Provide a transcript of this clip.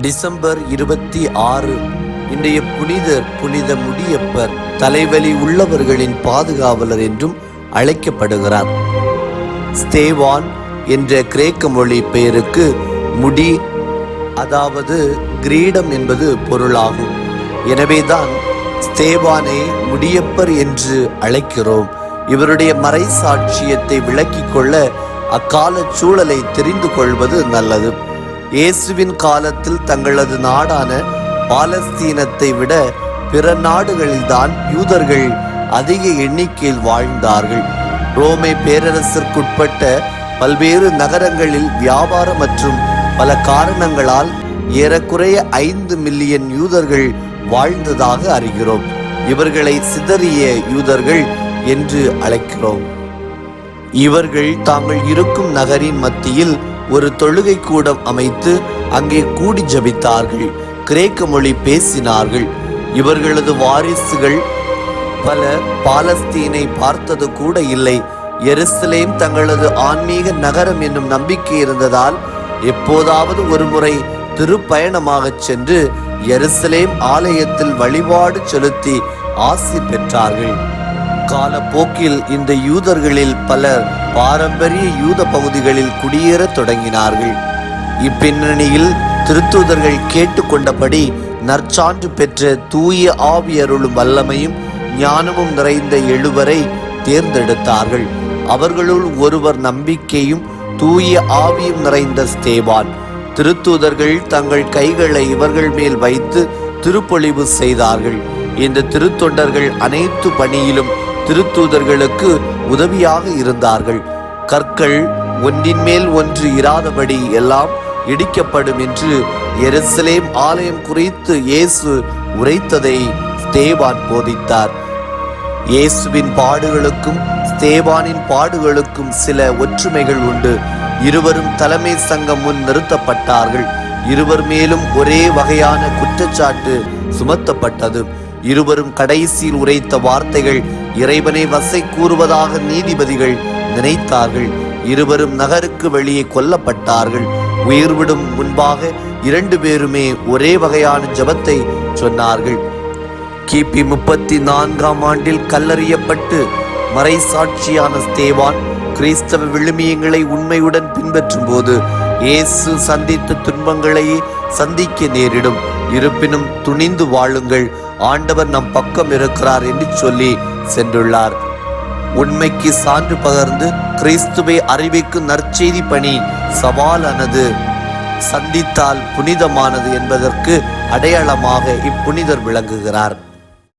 December இருபத்தி ஆறு இன்றைய புனிதர் புனித முடியப்பர் தலைவலி உள்ளவர்களின் பாதுகாவலர் என்றும் அழைக்கப்படுகிறார். ஸ்தேவான் என்ற கிரேக்க மொழி பெயருக்கு முடி அதாவது கிரீடம் என்பது பொருளாகும். எனவேதான் ஸ்தேவானை முடியப்பர் என்று அழைக்கிறோம். இவருடைய மறை சாட்சியத்தை விளக்கிக் கொள்ள அக்கால சூழலை தெரிந்து கொள்வது நல்லது. இயேசுவின் காலத்தில் தங்களது நாடான பாலஸ்தீனத்தை விட பிற நாடுகளில்தான் யூதர்கள் அதிக எண்ணிக்கையில் வாழ்ந்தார்கள். ரோமை பேரரசிற்குட்பட்ட பல்வேறு நகரங்களில் வியாபாரம் மற்றும் பல காரணங்களால் ஏறக்குறைய ஐந்து மில்லியன் யூதர்கள் வாழ்ந்ததாக அறிகிறோம். இவர்களை சிதறிய யூதர்கள் என்று அழைக்கிறோம். இவர்கள் தாங்கள் இருக்கும் நகரின் மத்தியில் ஒரு தொழுகை கூடம் அமைத்து அங்கே கூடி ஜபித்தார்கள். கிரேக்க மொழி பேசினார்கள். இவர்களது வாரிசுகள் பல பாலஸ்தீனை பார்த்தது கூட இல்லை. எருசலேம் தங்களது ஆன்மீக நகரம் என்னும் நம்பிக்கை இருந்ததால் எப்போதாவது ஒருமுறை திருப்பயணமாகச் சென்று எருசலேம் ஆலயத்தில் வழிபாடு செலுத்தி ஆசி பெற்றார்கள். காலப்போக்கில் இந்த யூதர்களில் பலர் பாரம்பரிய யூத பகுதிகளில் குடியேறத் தொடங்கினார்கள். இப்பின்னணியில் திருத்தூதர்கள் கேட்டுக்கொண்டபடி நற்சான்று பெற்ற தூய ஆவியருளும் வல்லமையும் ஞானமும் நிறைந்த எழுவரை தேர்ந்தெடுத்தார்கள். அவர்களுள் ஒருவர் நம்பிக்கையும் தூய ஆவியும் நிறைந்த ஸ்தேவான். திருத்தூதர்கள் தங்கள் கைகளை இவர்கள் மேல் வைத்து திருப்பொழிவு செய்தார்கள். இந்த திருத்தொண்டர்கள் அனைத்து பணியிலும் திருத்தூதர்களுக்கு உதவியாக இருந்தார்கள். கற்கள் ஒன்றின் மேல் ஒன்று இராதபடி எல்லாம் இடிக்கப்படும் என்று எருசலேம் ஆலயம் குறித்து இயேசு உரைத்ததை ஸ்தேவான் போதித்தார். இயேசுவின் பாடுகளுக்கும் ஸ்தேவானின் பாடுகளுக்கும் சில ஒற்றுமைகள் உண்டு. இருவரும் தலைமை சங்கம் முன் நிறுத்தப்பட்டார்கள். இருவர் மேலும் ஒரே வகையான குற்றச்சாட்டு சுமத்தப்பட்டது. இருவரும் கடைசியில் உரைத்த வார்த்தைகள் இறைவனை வசை கூறுவதாக நீதிபதிகள் நினைத்தார்கள். இருவரும் நகருக்கு வெளியே கொல்லப்பட்டார்கள். உயிர்விடும் முன்பாக இரண்டு பேருமே ஒரே வகையான ஜபத்தை சொன்னார்கள். கிபி முப்பத்தி நான்காம் ஆண்டில் கல்லறியப்பட்டு மறைசாட்சியான ஸ்தேவான் கிறிஸ்தவ விழுமியங்களை உண்மையுடன் பின்பற்றும் போது இயேசு சந்தித்த துன்பங்களையே சந்திக்க நேரிடும். இருப்பினும் துணிந்து வாழுங்கள். ஆண்டவர் நம் பக்கம் இருக்கிறார் என்று சொல்லி சென்றுள்ளார். உண்மைக்கு சான்று பகர்ந்து கிறிஸ்துவை அறிவிக்கும் நற்செய்தி பணி சவாலானது. சந்தித்தால் புனிதமானது என்பதற்கு அடையாளமாக இப்புனிதர் விளங்குகிறார்.